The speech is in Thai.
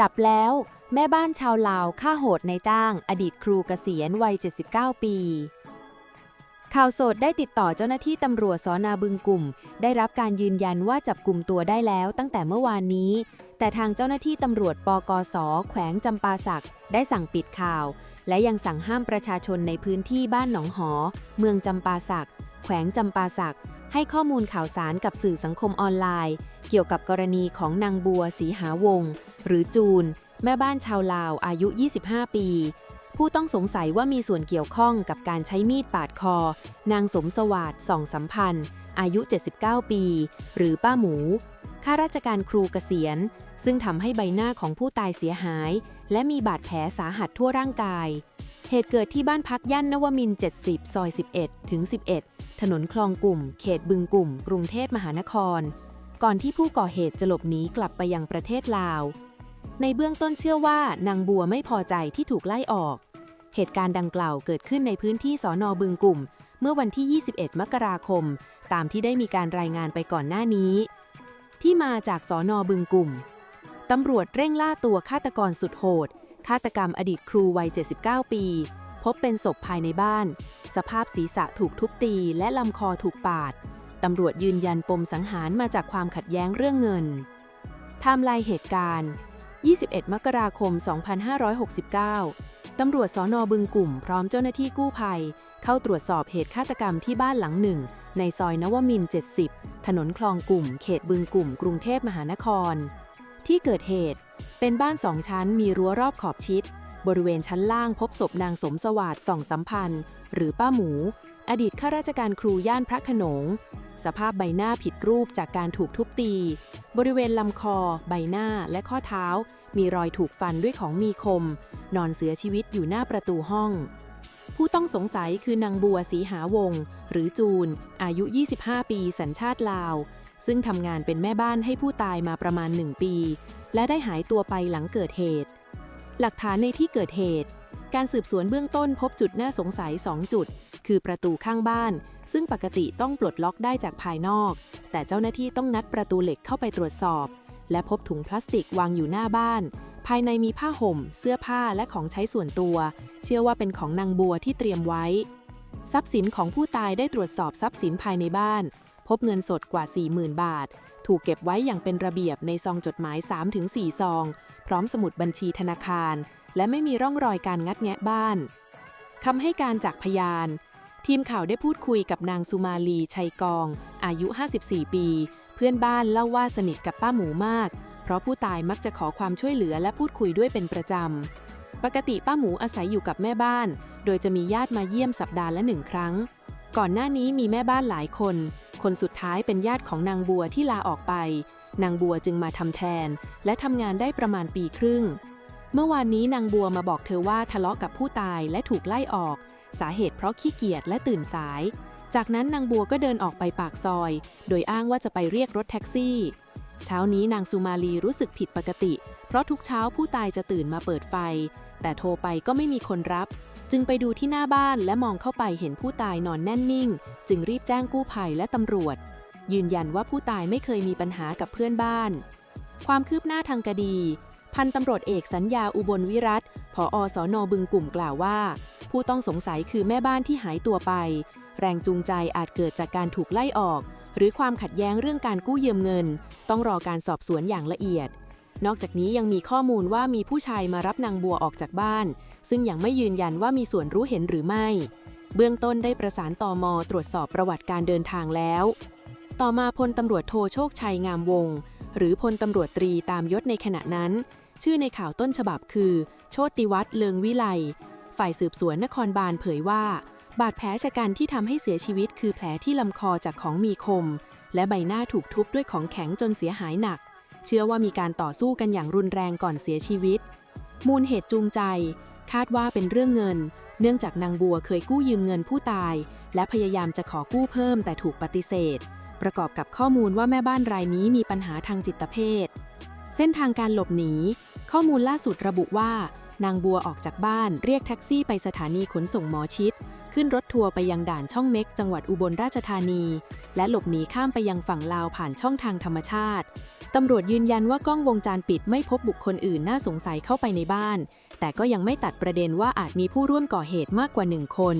จับแล้ว แม่บ้านชาวลาวฆ่าโหดในจ้าง อดีตครูเกษียณวัย 79 ปี ข่าวสดได้ติดต่อเจ้าหน้าที่ตำรวจสอนาบึงกลุ่ม ได้รับการยืนยันว่าจับกลุ่มตัวได้แล้วตั้งแต่เมื่อวานนี้ แต่ทางเจ้าหน้าที่ตำรวจปกส แขวงจำปาสักได้สั่งปิดข่าว และยังสั่งห้ามประชาชนในพื้นที่บ้านหนองหอ เมืองจำปาสักแขวงจำปาสัก ให้ข้อมูลข่าวสารกับสื่อสังคมออนไลน์ เกี่ยวกับกรณีของนางบัวสีหาวง หรือจูน แม่บ้านชาวลาวอายุ 25 ปี ผู้ต้องสงสัยว่ามีส่วนเกี่ยวข้องกับการใช้มีดปาดคอ นางสมสวัสดิ์ส่องสัมพันธ์ อายุ 79 ปี หรือป้าหมู ข้าราชการครูเกษียณ ซึ่งทำให้ใบหน้าของผู้ตายเสียหาย และมีบาดแผลสาหัสทั่วร่างกาย เหตุเกิดที่บ้านพักย่านนวมิน 70 ซอย 11 ถึง 11 ถนนคลองกลุ่ม เขตบึงกลุ่ม กรุงเทพมหานคร ก่อนที่ผู้ก่อเหตุจะหลบหนีกลับไปยังประเทศลาว ในเบื้องต้นเชื่อว่านางบัวไม่พอใจที่ถูกไล่ออก เหตุการณ์ดังกล่าวเกิดขึ้นในพื้นที่สอนอบึงกลุ่ม เมื่อวันที่ 21 มกราคม ตามที่ได้มีการรายงานไปก่อนหน้านี้ ที่มาจากสอนอบึงกลุ่มตำรวจเร่งล่าตัวฆาตกรสุดโหด ฆาตกรรมอดีตครูวัย 79 ปี พบเป็นศพภายในบ้าน สภาพศีรษะถูกทุบตีและลำคอถูกปาด ตำรวจยืนยันปมสังหารมาจากความขัดแย้งเรื่องเงินไทม์ไลน์เหตุการณ์ 21 มกราคม 2569 ตำรวจสอนอบึงกลุ่ม พร้อมเจ้าหน้าที่กู้ภัย เข้าตรวจสอบเหตุฆาตกรรมที่บ้านหลังหนึ่ง ในซอยนวมิน 70 ถนนคลองกลุ่ม เขตบึงกลุ่ม กรุงเทพมหานคร ที่เกิดเหตุ เป็นบ้านสองชั้นมีรั้วรอบขอบชิด บริเวณชั้นล่างพบศพนางสมสวัสดิ์ส่องสัมพันธ์ หรือป้าหมู อดีตข้าราชการครูย่านพระขนง สภาพใบหน้าผิดรูปจากการถูกทุบตี บริเวณลำคอ ใบหน้าและข้อเท้า มีรอยถูกฟันด้วยของมีคม นอนเสียชีวิตอยู่หน้าประตูห้อง ผู้ต้องสงสัยคือนางบัวสีหาวงศ์หรือจูน อายุ 25 ปี สัญชาติลาว ซึ่งทำงานเป็นแม่บ้านให้ผู้ตายมาประมาณ 1 ปี และได้หายตัวไปหลังเกิดเหตุ หลักฐานในที่เกิดเหตุ การสืบสวนเบื้องต้นพบจุดน่าสงสัย 2 จุด คือประตูข้างบ้าน ซึ่งปกติต้องปลดล็อกได้จากภายนอก แต่เจ้าหน้าที่ต้องงัดประตูเหล็กเข้าไปตรวจสอบ และพบถุงพลาสติกวางอยู่หน้าบ้าน ภายในมีผ้าห่ม เสื้อผ้าและของใช้ส่วนตัว เชื่อว่าเป็นของนางบัวที่เตรียมไว้ทรัพย์สินของผู้ตายได้ตรวจสอบทรัพย์สินภายในบ้าน พบเงินสดกว่า 40,000 บาท ถูกเก็บไว้อย่างเป็นระเบียบในซองจดหมาย 3-4 ซอง พร้อมสมุดบัญชีธนาคาร และไม่มีร่องรอยการงัดแงะบ้านคำให้การจากพยาน ทีมข่าวได้พูดคุยกับนางสุมาลีชัยกอง อายุ 54 ปี เพื่อนบ้านเล่าว่าสนิทกับป้าหมูมาก เพราะผู้ตายมักจะขอความช่วยเหลือและพูดคุยด้วยเป็นประจำ ปกติป้าหมูอาศัยอยู่กับแม่บ้าน โดยจะมีญาติมาเยี่ยมสัปดาห์ละหนึ่งครั้ง ก่อนหน้านี้มีแม่บ้านหลายคน คนสุดท้ายเป็นญาติของนางบัวที่ลาออกไป นางบัวจึงมาทำแทน และทำงานได้ประมาณปีครึ่ง เมื่อวานนี้นางบัวมาบอกเธอว่าทะเลาะกับผู้ตายและถูกไล่ออก สาเหตุเพราะขี้เกียจและตื่นสาย จากนั้นนางบัวก็เดินออกไปปากซอย โดยอ้างว่าจะไปเรียกรถแท็กซี่ เช้านี้นางสุมาลีรู้สึกผิดปกติ เพราะทุกเช้าผู้ตายจะตื่นมาเปิดไฟ แต่โทรไปก็ไม่มีคนรับ จึงไปดูที่หน้าบ้านและมองเข้าไปเห็นผู้ตายนอนแน่นนิ่ง จึงรีบแจ้งกู้ภัยและตำรวจ ยืนยันว่าผู้ตายไม่เคยมีปัญหากับเพื่อนบ้าน ความคืบหน้าทางคดี พันตำรวจเอกสัญญาอุบลวิรัตผอสอนอบึงกลุ่มกล่าวว่า ผู้ต้องสงสัยคือแม่บ้านที่หายตัวไป แรงจูงใจอาจเกิดจากการถูกไล่ออก หรือความขัดแย้งเรื่องการกู้ยืมเงิน ต้องรอการสอบสวนอย่างละเอียด นอกจากนี้ยังมีข้อมูลว่ามีผู้ชายมารับนางบัวออกจากบ้าน ซึ่งยังไม่ยืนยันว่ามีส่วนรู้เห็นหรือไม่ เบื้องต้นได้ประสานตอมตรวจสอบประวัติการเดินทางแล้ว ต่อมาพลตำรวจโทโชคชัยงามวงศ์หรือพลตำรวจตรีตามยศในขณะนั้น ชื่อในข่าวต้นฉบับคือ โชติวัฒน์เลิงวิไลฝ่ายสืบสวนนครบาลเผยว่า บาดแผลชะกันที่ทำให้เสียชีวิตคือแผลที่ลำคอจากของมีคม และใบหน้าถูกทุบด้วยของแข็งจนเสียหายหนัก เชื่อว่ามีการต่อสู้กันอย่างรุนแรงก่อนเสียชีวิต มูลเหตุจูงใจ คาดว่าเป็นเรื่องเงิน เนื่องจากนางบัวเคยกู้ยืมเงินผู้ตาย และพยายามจะขอกู้เพิ่มแต่ถูกปฏิเสธ ประกอบกับข้อมูลว่าแม่บ้านรายนี้มีปัญหาทางจิตเภท เส้นทางการหลบหนี ข้อมูลล่าสุดระบุว่า นางบัวออกจากบ้านเรียกแท็กซี่ไปสถานีขนส่งหมอชิด ขึ้นรถทัวร์ไปยังด่านช่องเม็ก จังหวัดอุบลราชธานี และหลบหนีข้ามไปยังฝั่งลาวผ่านช่องทางธรรมชาติ ตำรวจยืนยันว่ากล้องวงจรปิดไม่พบบุคคลอื่นน่าสงสัยเข้าไปในบ้าน แต่ก็ยังไม่ตัดประเด็นว่าอาจมีผู้ร่วมก่อเหตุมากกว่าหนึ่งคน